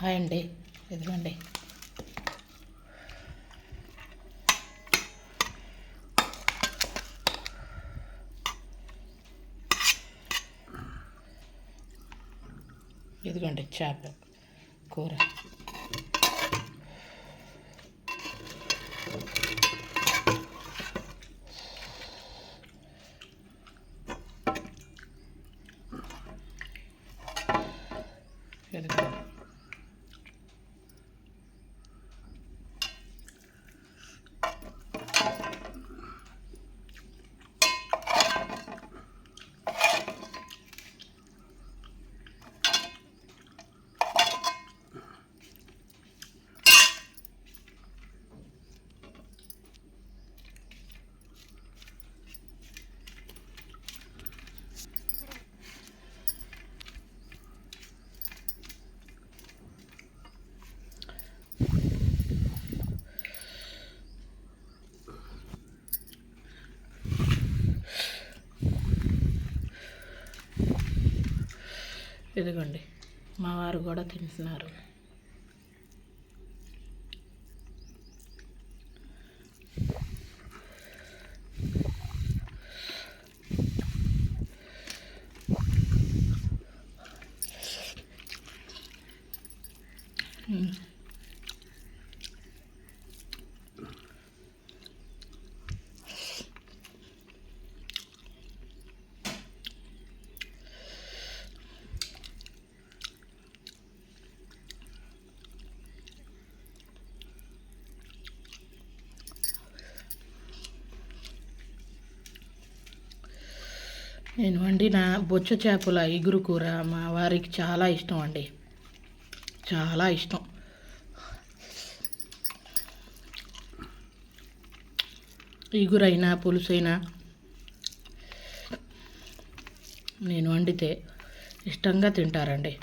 Hi అండి. ఇదిగోండి ఇదిగోండి చేప కూర. ఇదిగోండి ఇదిగోండి మా వారు కూడా తింటున్నారు మ్మ్. నేను వండిన బొచ్చ చేపల ఇగురు కూర మా వారికి చాలా ఇష్టం అండి. చాలా ఇష్టం. ఇగురైనా పులుసైనా నేను వండితే ఇష్టంగా తింటారండి.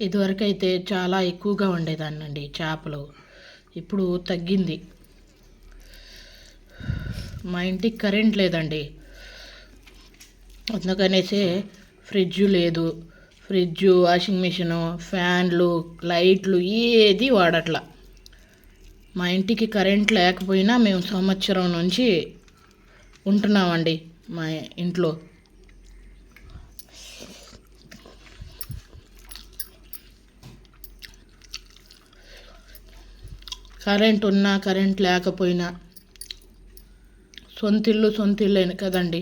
ఇదివరకైతే చాలా ఎక్కువగా ఉండేదాన్నండి చేపలు. ఇప్పుడు తగ్గింది. మా ఇంటికి కరెంట్ లేదండి. అందుకనేసే ఫ్రిడ్జ్ లేదు. ఫ్రిడ్జ్ వాషింగ్ మిషను ఫ్యాన్లు లైట్లు ఏది వాడట్లా. మా ఇంటికి కరెంట్ లేకపోయినా మేము సంవత్సరం నుంచి ఉంటున్నామండి మా ఇంట్లో. కరెంట్ ఉన్నా కరెంట్ లేకపోయినా. సొంతిల్లు సొంతిల్లేను కదండి.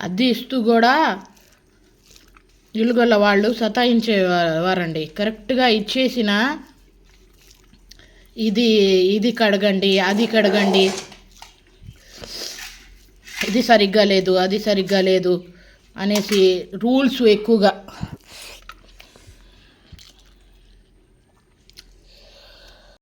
అద్దె ఇస్తూ కూడా ఇల్లుగల వాళ్ళు సతాయించేవారండి. కరెక్ట్గా ఇచ్చేసిన ఇది ఇది కడగండి అది కడగండి. ఇది సరిగ్గా లేదు అది సరిగ్గా లేదు అనేసి రూల్స్ ఎక్కువగా